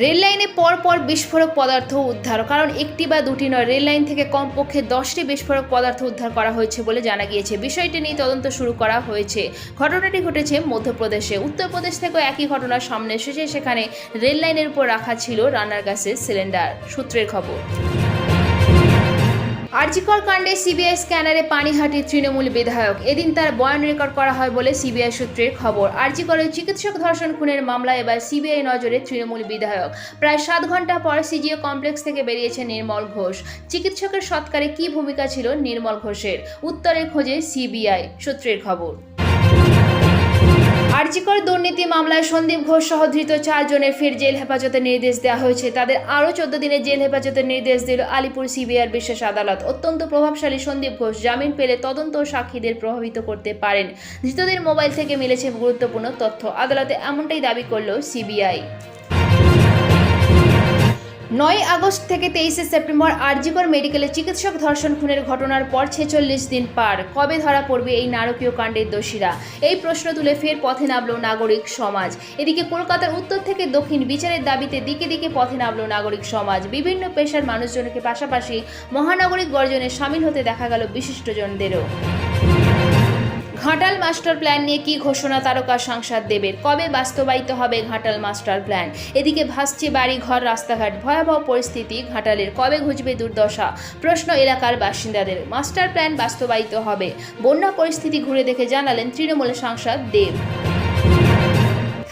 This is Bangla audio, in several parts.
রেল লাইনে পরপর বিস্ফোরক পদার্থ উদ্ধার, কারণ একটি বা দুটি নয়, রেল লাইন থেকে কমপক্ষে দশটি বিস্ফোরক পদার্থ উদ্ধার করা হয়েছে বলে জানা গিয়েছে। বিষয়টি নিয়ে তদন্ত শুরু করা হয়েছে। ঘটনাটি ঘটেছে মধ্যপ্রদেশে। উত্তরপ্রদেশ থেকেও একই ঘটনা সামনে এসেছে। সেখানে রেল লাইনের উপর রাখা ছিল রান্নার গ্যাসের সিলিন্ডার। সূত্রের খবর। আরজিকর কাণ্ডে সিবিআই স্ক্যানারে পানিহাটি তৃণমূল বিধায়ক। এদিন তার বয়ান রেকর্ড করা হয় বলে সিবিআই সূত্রের খবর। আরজিকরের চিকিৎসক ধর্ষণ খুনের মামলা এবার সিবিআই নজরে তৃণমূল বিধায়ক। প্রায় সাত ঘণ্টা পর সিজিও কমপ্লেক্স থেকে বেরিয়েছে নির্মল ঘোষ। চিকিৎসকের সৎকারে কি ভূমিকা ছিল নির্মল ঘোষের? উত্তরের খোঁজে সিবিআই সূত্রের খবর। আরজিকর দুর্নীতি মামলায় সন্দীপ ঘোষ সহ ধৃত চারজনের ফের জেল হেফাজতের নির্দেশ দেওয়া হয়েছে। তাদের আরও চোদ্দ দিনের জেল হেফাজতের নির্দেশ দিল আলিপুর সিবিআর বিশেষ আদালত। অত্যন্ত প্রভাবশালী সন্দীপ ঘোষ জামিন পেলে তদন্ত সাক্ষীদের প্রভাবিত করতে পারেন। ধৃতদের মোবাইল থেকে মিলেছে গুরুত্বপূর্ণ তথ্য। আদালতে এমনটাই দাবি করল সিবিআই। নয় আগস্ট থেকে তেইশে সেপ্টেম্বর আরজিকর মেডিকেলে চিকিৎসক ধর্ষণ, খুনের ঘটনার পর ছেচল্লিশ দিন পার। কবে ধরা পড়বে এই নারকীয় কাণ্ডের দোষীরা? এই প্রশ্ন তুলে ফের পথে নামল নাগরিক সমাজ। এদিকে কলকাতার উত্তর থেকে দক্ষিণ বিচারের দাবিতে দিকে দিকে পথে নামল নাগরিক সমাজ। বিভিন্ন পেশার মানুষজনকে পাশাপাশি মহানাগরিক গর্জনে সামিল হতে দেখা গেল বিশিষ্টজনদেরও। ঘাটাল মাস্টার প্ল্যান নিয়ে কি ঘোষণা তারকা সাংসদ দেবের? কবে বাস্তবায়িত হবে ঘাটাল মাস্টার প্ল্যান? এদিকে ভাসছে বাড়ি ঘর রাস্তাঘাট, ভয়াবহ পরিস্থিতি, ঘাটালের কবে ঘুচবে দুর্দশা? প্রশ্ন এলাকার বাসিন্দাদের। মাস্টার প্ল্যান বাস্তবায়িত হবে। বন্যা পরিস্থিতি ঘুরে দেখে জানালেন তৃণমূল সাংসদ দেব।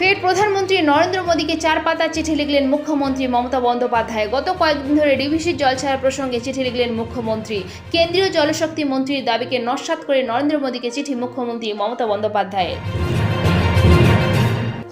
ফের প্রধানমন্ত্রী নরেন্দ্র মোদীকে চার পাতা চিঠি লিখলেন মুখ্যমন্ত্রী মমতা বন্দ্যোপাধ্যায়। গত কয়েকদিন ধরে ডিভিসির জল ছাড়া প্রসঙ্গে চিঠি লিখলেন মুখ্যমন্ত্রী। কেন্দ্রীয় জলশক্তি মন্ত্রীর দাবিকে নস্বাত করে নরেন্দ্র মোদীকে চিঠি মুখ্যমন্ত্রী মমতা বন্দ্যোপাধ্যায়ের।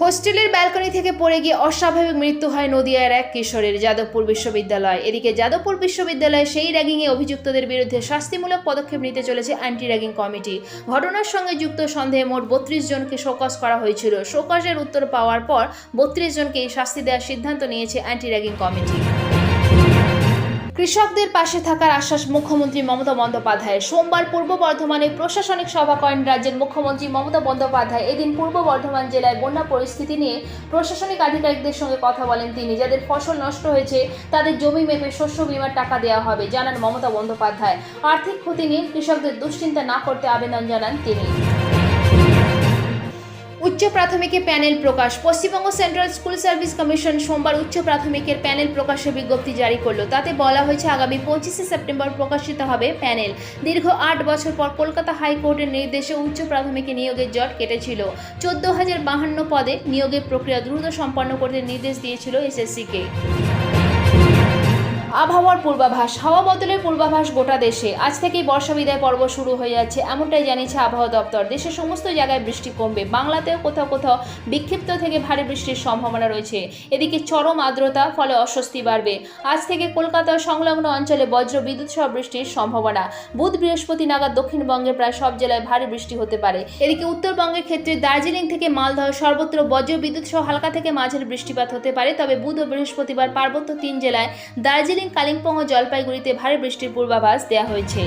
হোস্টেলের ব্যালকনি থেকে পড়ে গিয়ে অস্বাভাবিক মৃত্যু হয় নদিয়ার এক কিশোরের যাদবপুর বিশ্ববিদ্যালয়। এদিকে যাদবপুর বিশ্ববিদ্যালয়ে সেই র্যাগিংয়ে অভিযুক্তদের বিরুদ্ধে শাস্তিমূলক পদক্ষেপ নিতে চলেছে অ্যান্টি র্যাগিং কমিটি। ঘটনার সঙ্গে যুক্ত সন্দেহে মোট বত্রিশ জনকে শোকজ করা হয়েছিল। শোকজের উত্তর পাওয়ার পর বত্রিশ জনকে এই শাস্তি দেওয়ার সিদ্ধান্ত নিয়েছে অ্যান্টি র্যাগিং কমিটি। কৃষকদের পাশে থাকার আশ্বাস মুখ্যমন্ত্রী মমতা বন্দ্যোপাধ্যায় সোমবার পূর্ব বর্ধমানে প্রশাসনিক সভা করেন রাজ্যের মুখ্যমন্ত্রী মমতা বন্দ্যোপাধ্যায়। এদিন পূর্ব বর্ধমান জেলায় বন্যা পরিস্থিতি নিয়ে প্রশাসনিক আধিকারিকদের সঙ্গে কথা বলেন তিনি। যাদের ফসল নষ্ট হয়েছে, তাদের জমি মেপে শস্য বিমার টাকা দেওয়া হবে, জানান মমতা বন্দ্যোপাধ্যায়। আর্থিক ক্ষতি নিয়ে কৃষকদের দুশ্চিন্তা না করতে আবেদন জানান তিনি। উচ্চ প্রাথমিকে প্যানেল প্রকাশ। Paschimbanga central school service commission সোমবার উচ্চ প্রাথমিকের প্যানেল প্রকাশের বিজ্ঞপ্তি জারি করল। তাতে বলা হয়েছে, আগামী পঁচিশে সেপ্টেম্বর প্রকাশিত হবে প্যানেল। দীর্ঘ আট বছর পর কলকাতা হাইকোর্টের নির্দেশে উচ্চ প্রাথমিকে নিয়োগের জট কেটেছিল। চোদ্দ হাজার বাহান্ন পদে নিয়োগের প্রক্রিয়া দ্রুত সম্পন্ন করতে নির্দেশ দিয়েছিল এসএসসিকে। আবহাওয়ার পূর্বাভাস, হাওয়া বদলের পূর্বাভাস গোটা দেশে। আজ থেকেই বর্ষা বিদায় পর্ব শুরু হয়ে যাচ্ছে, এমনটাই জানিয়েছে আবহাওয়া দপ্তর। দেশের সমস্ত জায়গায় বৃষ্টি কমবে, বাংলাতেও কোথাও কোথাও বিক্ষিপ্ত থেকে ভারী বৃষ্টির সম্ভাবনা রয়েছে। এদিকে চরম আর্দ্রতা, ফলে অস্বস্তি বাড়বে। আজ থেকে কলকাতা সংলগ্ন অঞ্চলে বজ্র বিদ্যুৎ সহ বৃষ্টির সম্ভাবনা। বুধ বৃহস্পতি নাগাদ দক্ষিণবঙ্গের প্রায় সব জেলায় ভারী বৃষ্টি হতে পারে। এদিকে উত্তরবঙ্গের ক্ষেত্রে দার্জিলিং থেকে মালদহ সর্বত্র বজ্র বিদ্যুৎ সহ হালকা থেকে মাঝের বৃষ্টিপাত হতে পারে। তবে বুধ ও বৃহস্পতিবার পার্বত্য তিন জেলায় দার্জিলিং কালিম্পং ও জলপাইগুড়িতে ভারী বৃষ্টির পূর্বাভাস দেওয়া হয়েছে।